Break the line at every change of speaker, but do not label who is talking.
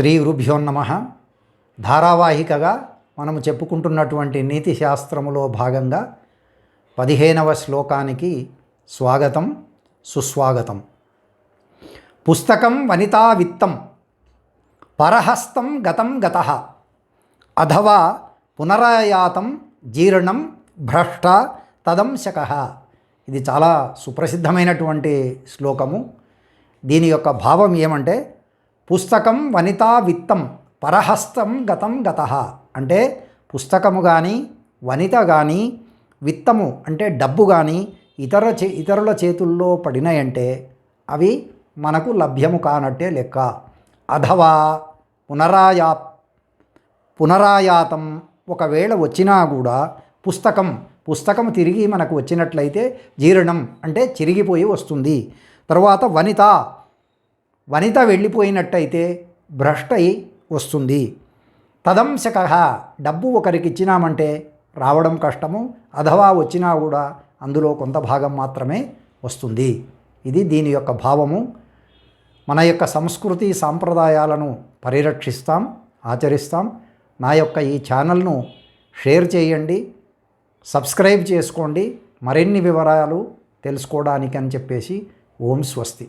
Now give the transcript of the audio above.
శ్రీ గురుభ్యో నమ. ధారావాహికగా మనము చెప్పుకుంటున్నటువంటి నీతి శాస్త్రములో భాగంగా పదిహేనవ శ్లోకానికి స్వాగతం సుస్వాగతం. పుస్తకం వనితా విత్తం పరహస్తం గతం గత అథవా పునరాయాతం జీర్ణం భ్రష్ట తదంశక ఇది చాలా సుప్రసిద్ధమైనటువంటి శ్లోకము. దీని యొక్క భావం ఏమంటే పుస్తకం వనితా విత్తం పరహస్తం గతం గత. అంటే పుస్తకము కానీ వనిత కానీ విత్తము అంటే డబ్బు కానీ ఇతర చే ఇతరుల చేతుల్లో పడినాయంటే అవి మనకు లభ్యము కానట్టే లెక్క. అథవా పునరాయా పునరాయాతం ఒకవేళ వచ్చినా కూడా పుస్తకం పుస్తకం తిరిగి మనకు వచ్చినట్లయితే జీర్ణం అంటే చిరిగిపోయి వస్తుంది. తర్వాత వనిత వనిత వెళ్ళిపోయినట్టయితే భ్రష్టై వస్తుంది. తదంశక డబ్బు ఒకరికి ఇచ్చినామంటే రావడం కష్టము అథవా వచ్చినా కూడా అందులో కొంత భాగం మాత్రమే వస్తుంది. ఇది దీని యొక్క భావము. మన యొక్క సంస్కృతి సాంప్రదాయాలను పరిరక్షిస్తాం ఆచరిస్తాం. నా యొక్క ఈ ఛానల్ను షేర్ చేయండి సబ్స్క్రైబ్ చేసుకోండి. మరిన్ని వివరాలు తెలుసుకోవడానికి అని చెప్పేసి ఓం స్వస్తి.